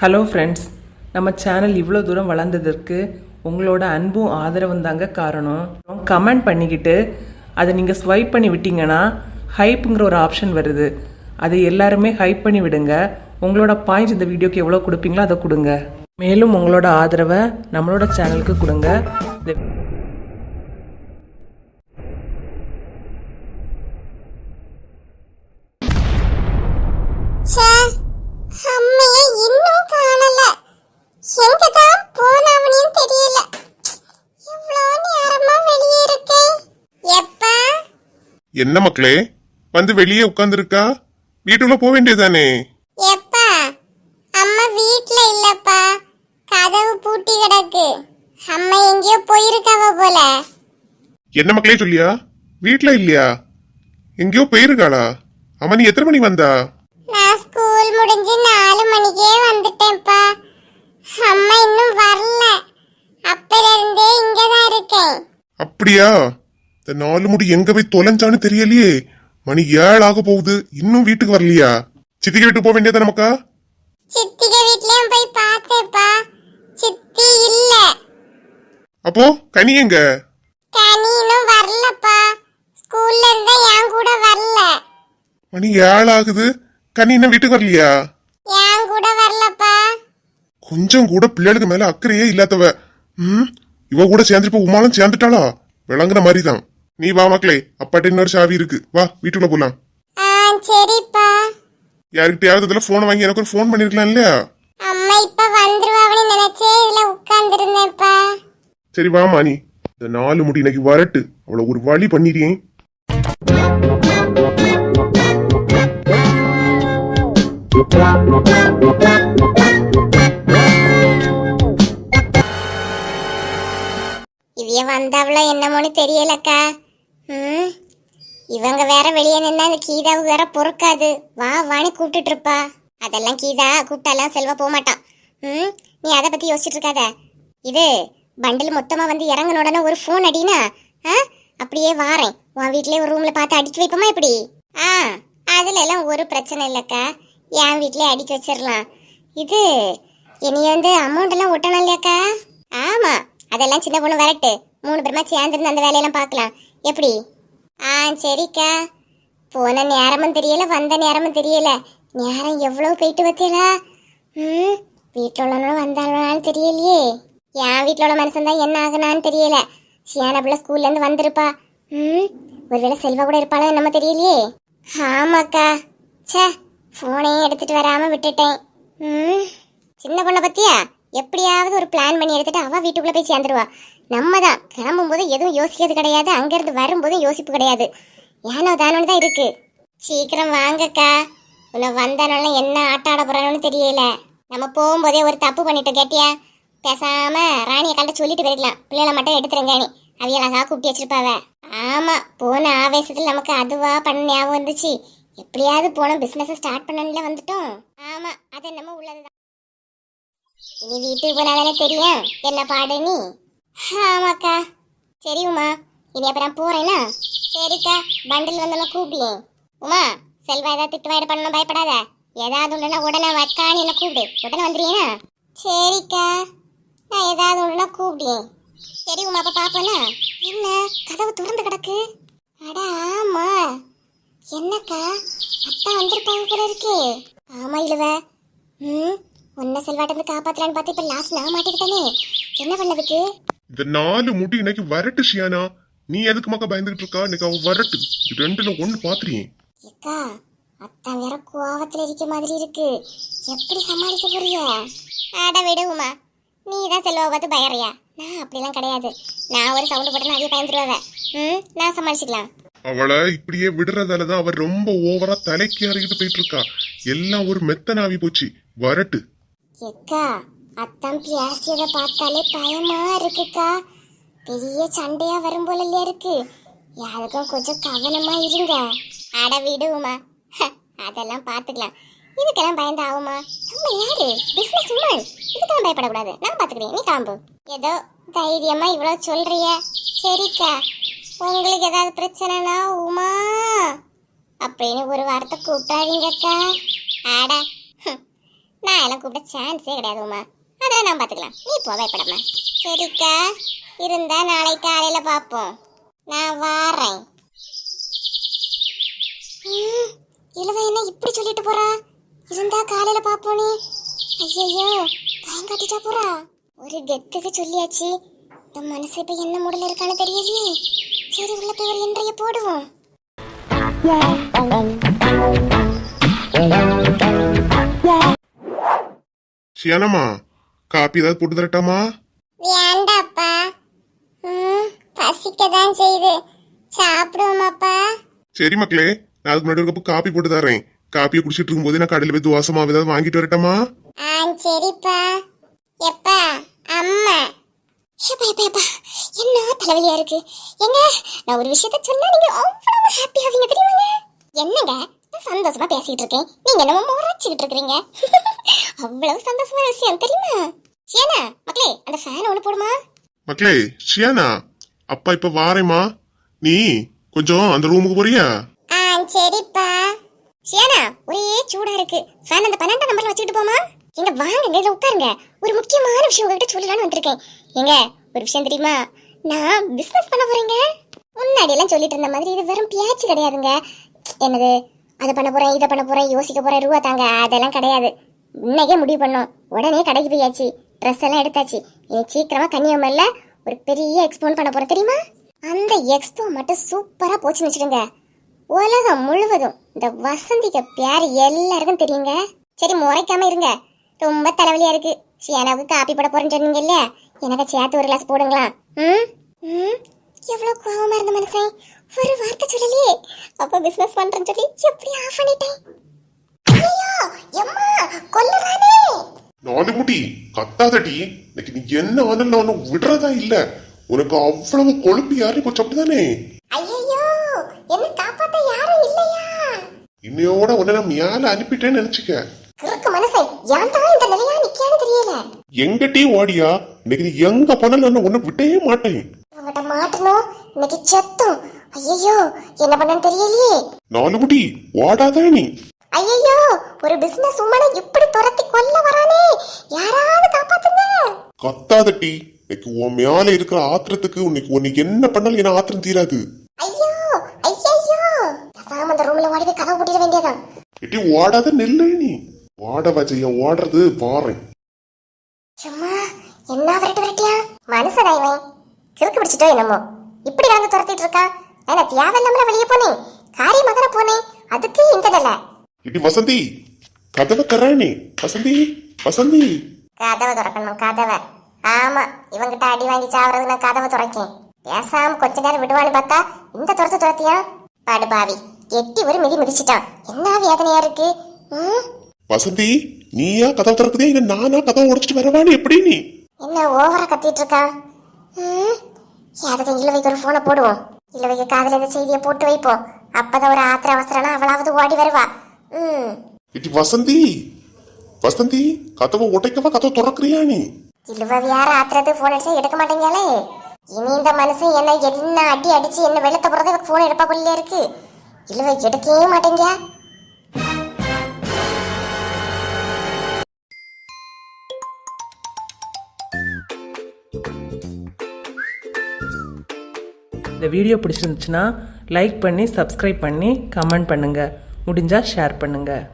Hello friends நம்ம channel இவ்வளோ தூரம் வளர்ந்ததற்கு உங்களோட அன்பும் ஆதரவும் தாங்க காரணம். கமெண்ட் பண்ணிக்கிட்டு அதை நீங்கள் ஸ்வைப் பண்ணி விட்டீங்கன்னா ஹைப்புங்கிற ஒரு ஆப்ஷன் வருது. அதை எல்லாருமே ஹைப் பண்ணி விடுங்க. உங்களோட பாயிண்ட்ஸ் இந்த வீடியோக்கு எவ்வளோ கொடுப்பீங்களோ அதை கொடுங்க. மேலும் உங்களோட ஆதரவை நம்மளோட சேனலுக்கு கொடுங்க இந்த- ச்சே, அம்மைய இன்னும் காணல எங்கதான் போனவனு தெரியல இவ்வளோ நேரமா வெளியே இருக்கேன் எப்பா என்ன மக்களே? வந்து வெளியே உட்கார்ந்துருக்கா? வீட்டுக்குள்ள போக வேண்டியதானே எப்பா அம்மா வீட்ல இல்லப்பா. கதவு பூட்டி கிடக்கு. அம்மா எங்கேயோ போயிருக்காவ போல. என்ன மக்களே சொல்லியா? வீட்ல இல்லையா? எங்கேயோ போயிருக்காளா? அம்மா நீ எத்தனை மணி வந்தா? நான் ஸ்கூல் முடிஞ்சு நாலு மணிக்கே வந்துட்டேன்ப்பா. அம்மா இன்னும் வரல. அப்பல இருந்தே இங்கதான் இருக்கேன். அப்படியா? இந்த நாலு முடி எங்க போய் தொலைஞ்சான்னு தெரியலையே. மணி ஏழு ஆக போகுது. இன்னும் வீட்டுக்கு வரலையா? சித்திக்கு வீட்டுக்கு போக வேண்டியதா நமக்கா சித்திக வீட்லயும் போய் பார்த்தேப்பா. சித்தி இல்ல. அப்போ கனி எங்க? கனி இன்னும் வரலப்பா. ஸ்கூல்ல இருந்தா என் கூட வரல. மணி ஏழு ஆகுது கனி இன்னும் வீட்டுக்கு வரலையா? என் கூட வரலப்பா. கொஞ்சம் கூட பிள்ளைகளுக்கு மேல அக்கறையே இல்லாதவ. ம்? இவ கூட சேர்ந்துட்டு உமாலும் சேர்ந்துட்டாளா? விளங்குன மாதிரி தான் நீ வா மக்களே அப்பாட்ட இன்னொரு சாவி இருக்கு. வா வீட்டுக்குள்ள போலாம். சரிப்பா. யாருக்கிட்டயாவது இதுல போன் வாங்கி எனக்கு ஒரு ஃபோன் பண்ணிருக்கலாம் இல்லையா? அம்மா இப்ப வந்துருவாவனு நினைச்சே இதுல உட்கார்ந்துருந்தேன்ப்பா. சரி வாமா நீ இந்த நாலு முடி இன்னைக்கு வரட்டு. அவளை ஒரு வழி பண்ணிடுறேன் இவைய வந்தாவளோ என்னமோன்னு தெரியலக்கா. இவங்க வேற வெளியே நின்னா அந்த கீதாவு வேற பொறுக்காது. வா வான்னு கூப்பிட்டுட்டு இருப்பா அதெல்லாம் கீதா கூப்பிட்டாலாம் செல்வா போக மாட்டான் ம் நீ அதை பத்தி யோசிச்சுட்டு இருக்காத இது பண்டில் மொத்தமா வந்து இறங்கின உடனே ஒரு ஃபோன் அடினா ஆ அப்படியே வாரேன். உன் வீட்லயே ஒரு ரூம்ல பார்த்து அடிக்க வைப்போமா இப்படி ஆ அதுல எல்லாம் ஒரு பிரச்சனை இல்லக்கா. என் வீட்லயே அடிக்க வச்சிடலாம். இது இனி வந்து அமௌண்ட் எல்லாம் ஒட்டணும் இல்லையாக்கா? ஆமா அதெல்லாம் சின்ன பொண்ணு வரட்டு. மூணு பேருமா சேர்ந்துருந்து அந்த வேலையெல்லாம் பார்க்கலாம். எப்படி? ஆ சரிக்கா. போன நேரமும் தெரியல வந்த நேரமும் தெரியல. நேரம் எவ்வளோ போயிட்டு பார்த்தீங்களா ம் வீட்டில் உள்ளவனும் வந்தாலும் தெரியலையே. என் வீட்டில் உள்ள மனுஷன் தான் என்ன ஆகுனான்னு தெரியல. சியானா பிள்ளை ஸ்கூல்லேருந்து வந்திருப்பா. ம் ஒருவேளை செல்வா கூட இருப்பாளோ என்னமோ தெரியலையே. ஆமாக்கா. சே ஃபோனையும் எடுத்துட்டு வராமல் விட்டுட்டேன். ம் சின்ன பொண்ணை பற்றியா எப்படியாவது ஒரு பிளான் பண்ணி எடுத்துட்டு அவள் வீட்டுக்குள்ளே போய் சேர்ந்துருவா. நம்ம தான் கிளம்பும் போது எதுவும் யோசிக்கிறது கிடையாது. அங்கேருந்து வரும்போதும் யோசிப்பு கிடையாது. ஏனோ தானோன்னு தான் இருக்கு. சீக்கிரம் வாங்கக்கா. உன்னை வந்தானால என்ன ஆட்ட ஆட போறானு தெரியல. நம்ம போகும்போதே ஒரு தப்பு பண்ணிட்டு கேட்டியா? பேசாம ராணியை கண்ட சொல்லிட்டு போயிடலாம். பிள்ளைகளை மட்டும் எடுத்துருங்க நீ அவியலாக கூப்பிட்டு வச்சிருப்பாவ. ஆமா போன ஆவேசத்தில் நமக்கு அதுவா பண்ண ஞாபகம் வந்துச்சு. எப்படியாவது போன பிசினஸ் ஸ்டார்ட் பண்ணல வந்துட்டோம். ஆமா அது என்னமோ உள்ளதுதான். இனி வீட்டுக்கு போனாதானே தெரியும். என்ன பாடு நீ? ஆமாக்கா சரி உமா. இனி அப்புறம் போறேன்னா சரிக்கா பண்டில் வந்தோன்னா கூப்பிடு. உமா செல்வா ஏதாவது திட்டு வாயிட பண்ணணும் பயப்படாத. ஏதாவது ஒன்றுனா உடனே வக்கான்னு என்ன கூப்பிடு. உடனே வந்துடுறீனா சரிக்கா. நான் ஏதாவது ஒன்றுனா கூப்பிடு. சரி உமா அப்ப பாப்போனா என்ன? கதவு திறந்து கிடக்கு. அட ஆமா. என்னக்கா? அத்தா வந்திருப்பாங்க போல இருக்கு. ஆமா இழுவ. ம்? உன்னை செல்வாட்டிருந்து காப்பாத்தலான்னு பார்த்து இப்ப லாஸ்ட் நான் மாட்டிக்கிட்டேனே. என்ன பண்ணதுக்கு? இந்த நாலு முடி இன்னைக்கு வரட்டு ஷியானா. நீ எதுக்கு மக்கா பயந்துகிட்டு இருக்கா? இன்னைக்கு அவ வரட்டு. ரெண்டுல ஒண்ணு பாத்துறேன் ஏக்கா அத்தா வேற கோவத்துல இருக்க மாதிரி இருக்கு. எப்படி சமாளிக்க போறிய? அட விடுவுமா நீ தான் செல்வாவை பார்த்து பயறியா? நான் அப்படிலாம் கிடையாது. நான் ஒரு சவுண்டு போட்டேன்னா அதே பயந்துருவாவ ம் நான் சமாளிச்சுக்கலாம். அவளை இப்படியே விடுறதாலதான் அவ ரொம்ப ஓவரா தலைக்கு இறங்கிட்டு போயிட்டு இருக்கா. எல்லாம் ஒரு மெத்தனாவி போச்சு. வரட்டு. எக்கா அத்தான் பேசியதை பார்த்தாலே பயமா இருக்குக்கா. பெரிய சண்டையா வரும் போல இல்ல இருக்கு. யாருக்கும் கொஞ்சம் கவனமா இருங்க. அட விடுவோமா அதெல்லாம் பார்த்துக்கலாம். இதுக்கெல்லாம் பயந்து ஆகுமா? நம்ம யாரு? பிசினஸ் உமன் இதுக்கெல்லாம் பயப்படக்கூடாது. நான் பார்த்துக்கிறேன். நீ கிளம்பு. ஏதோ தைரியமா இவ்வளவு சொல்றிய. சரிக்கா. உங்களுக்கு ஏதாவது பிரச்சனைனா உமா. அப்படின்னு ஒரு வார்த்தை கூப்பிடாதீங்கக்கா. ஆட நான் எல்லாம் கூப்பிட சான்ஸே கிடையாது உமா. அதெல்லாம் நான் பார்த்துக்கலாம். நீ போவே படமா சரிக்கா. இருந்தா நாளை காலையில பார்ப்போம். நான் வாரேன். ம், இழுவ என்ன இப்படி சொல்லிட்டு போறா? இருந்தா காலையில பார்ப்போம் நீ. ஐயோ பயம் காட்டிட்டா போறா? ஒரு கெத்துக்கு சொல்லியாச்சு. இந்த மனசு இப்ப என்ன மூடல இருக்கான்னு தெரியலையே. சரி உள்ள போய் ஒரு இன்றைய போடுவோம். சியானம்மா. காப்பி ஏதாவது போட்டு தரட்டாமா? வேண்டாப்பா. ம் பசிக்க தான் செய்யுது. சாப்பிடுவோமாப்பா. சரி மக்களே நான் அதுக்கு முன்னாடி ஒரு கப்பு காப்பி போட்டு தரேன். காப்பியை குடிச்சிட்டு இருக்கும்போது நான் கடையில் போய் துவாசமா ஏதாவது வாங்கிட்டு வரட்டாமா? ஆ சரிப்பா. எப்பா அம்மா. எப்பா எப்பா எப்பா என்ன தலைவலியா இருக்கு? எங்க நான் ஒரு விஷயத்த சொன்னா நீங்க அவ்வளவு ஹாப்பி ஆவீங்க தெரியுமாங்க? என்னங்க? சந்தோஷமா பேசிட்டு இருக்கேன் நீங்க என்னமோ முறைச்சிக்கிட்டு இருக்கீங்க அவ்வளவு சந்தோஷமான விஷயம் தெரியுமா? ஏனா மக்களே அந்த ஃபேன் ஒண்ணு போடுமா? மக்களே ஷியானா அப்பா இப்ப வாரேம்மா. நீ கொஞ்சம் அந்த ரூமுக்கு போறியா? ஆ சரிப்பா. ஷியானா ஒரே சூடா இருக்கு. ஃபேன் அந்த பன்னெண்டாம் நம்பர்ல வச்சுட்டு போமா? எங்க வாங்க இதுல உட்காருங்க. ஒரு முக்கியமான விஷயம் உங்ககிட்ட சொல்லலாம்னு வந்திருக்கேன். ஏங்க ஒரு விஷயம் தெரியுமா? நான் பிசினஸ் பண்ண போறேங்க. முன்னாடி எல்லாம் சொல்லிட்டு இருந்த மாதிரி இது வெறும் பேச்சு கிடையாதுங்க. என்னது அதை பண்ண போறேன் இதை பண்ண போறேன் யோசிக்க போறேன் ரூபா தாங்க. அதெல்லாம் கிடையாது. இன்னைக்கே முடிவு பண்ணோம். உடனே கடைக்கு போயாச்சு. ட்ரெஸ் எல்லாம் எடுத்தாச்சு. இனி சீக்கிரமா கன்னியாகுமரியில் ஒரு பெரிய எக்ஸ்போ பண்ண போகிறேன் தெரியுமா? அந்த எக்ஸ்போ மட்டும் சூப்பரா போச்சுன்னு வச்சுடுங்க உலகம் முழுவதும் இந்த வசந்திக்கு பேர் எல்லாருக்கும் தெரியுங்க. சரி முறைக்காம இருங்க. ரொம்ப தலைவலியா இருக்கு. ஷியானாவுக்கு காப்பி போட போறேன்னு சொன்னீங்க இல்லையா? எனக்கு சேர்த்து ஒரு கிளாஸ் போடுங்களா? ம்? ம்? எவ்வளோ கோவமாக இருந்த மனுஷன். ஒரு வார்த்தை சொல்லலையே அப்ப பிசினஸ் பண்றேன்னு சொல்லி எப்படி ஆஃப் பண்ணிட்டேன்? ஐயோ எம்மா கொல்லுறானே. நாலு முடி கத்தாதடி இன்னைக்கு நீ என்ன ஆனாலும் நான் விடுறதா இல்ல. உனக்கு அவ்வளவு கொழுப்பு யாரு போச்சு அப்படிதானே ஐயோ என்ன காப்பாத்த யாரும் இல்லையா? இன்னையோட உன்னை நான் மேல அனுப்பிட்டேன்னு நினைச்சுக்க. கிறுக்கு மனுஷன் ஏன் தான் இந்த நிலையா நிக்கான்னு தெரியல. எங்கட்டி ஓடியா? இன்னைக்கு நீ எங்க போனாலும் நான் உன்னை விட்டவே மாட்டேன். மாட்டணும் இன்னைக்கு செத்தும். ஐயோ என்ன பண்ணன்னு தெரியலையே. நாலு முடி ஓடாதே நீ ஐயோ ஒரு பிசினஸ் உமனை இப்படி துரத்தி கொல்ல வரானே. யாராவது காப்பாத்துங்க. கத்தாதட்டி இன்னைக்கு உன் மேல இருக்கிற ஆத்திரத்துக்கு உன்னைக்கு உன்னைக்கு என்ன பண்ணாலும் என்ன ஆத்திரம் தீராது. ஐயோ ஐயோ பேசாம அந்த ரூம்ல ஓடி போய் கதவு பூட்டிட வேண்டியதான் இட்டி ஓடாத நெல்லு நீ. ஓட வச்சைய ஓடுறது பாறேன் சும்மா என்ன விரட்டு விரட்டியா? மனுஷனா இவன் கிறுக்கு பிடிச்சிட்டோ என்னமோ. இப்படி வந்து துரத்திட்டு இருக்கா? நான் தேவையில்லாமல வெளியே போனேன் காரியமா தானே போனேன் அதுக்கு நிலை இட்டி வசந்தி கதவை கராணி வசந்தி வசந்தி. கதவை திறக்கணும் கதவை. ஆமா இவங்கிட்ட அடி வாங்கி சாவறது நான் கதவை துறக்கேன். பேசாம கொஞ்ச நேரம் விடுவான்னு பார்த்தா இந்த துரத்து துரத்தியா? பாடு பாவி. எட்டி ஒரு மிதி மிதிச்சிட்டான். என்ன வேதனையா இருக்கு? வசந்தி நீயா கதவை திறக்குதே? இல்ல நானா கதவை உடைச்சிட்டு வரவான்னு எப்படி நீ? என்ன ஓவரா கத்திட்டு இருக்கான் ம்? அதுக்கு இழுவைக்கு ஒரு போனை போடுவோம்? இழுவைக்கு காதுல இந்த செய்தியை போட்டு வைப்போம் அப்பதான் ஒரு ஆத்திர அவசரம்னா அவளாவது ஓடி வருவா. ம். இட்டி வசந்தி வசந்தி கதவை உடைக்கவா கதவை திறக்கிறியா நீ? இழுவ வேற ஆத்திரத்து போன் அடிச்சா எடுக்க மாட்டேங்காலே இனி இந்த மனுஷன் என்ன என்ன அடி அடிச்சு என்ன வெளுத்த போறது போன் எடுப்பா கொள்ளே இருக்கு? இழுவ எடுக்கவே மாட்டேங்க. இந்த வீடியோ பிடிச்சிருந்துச்சுன்னா லைக் பண்ணி சப்ஸ்கிரைப் பண்ணி கமெண்ட் பண்ணுங்கள் முடிஞ்சால் ஷேர் பண்ணுங்கள்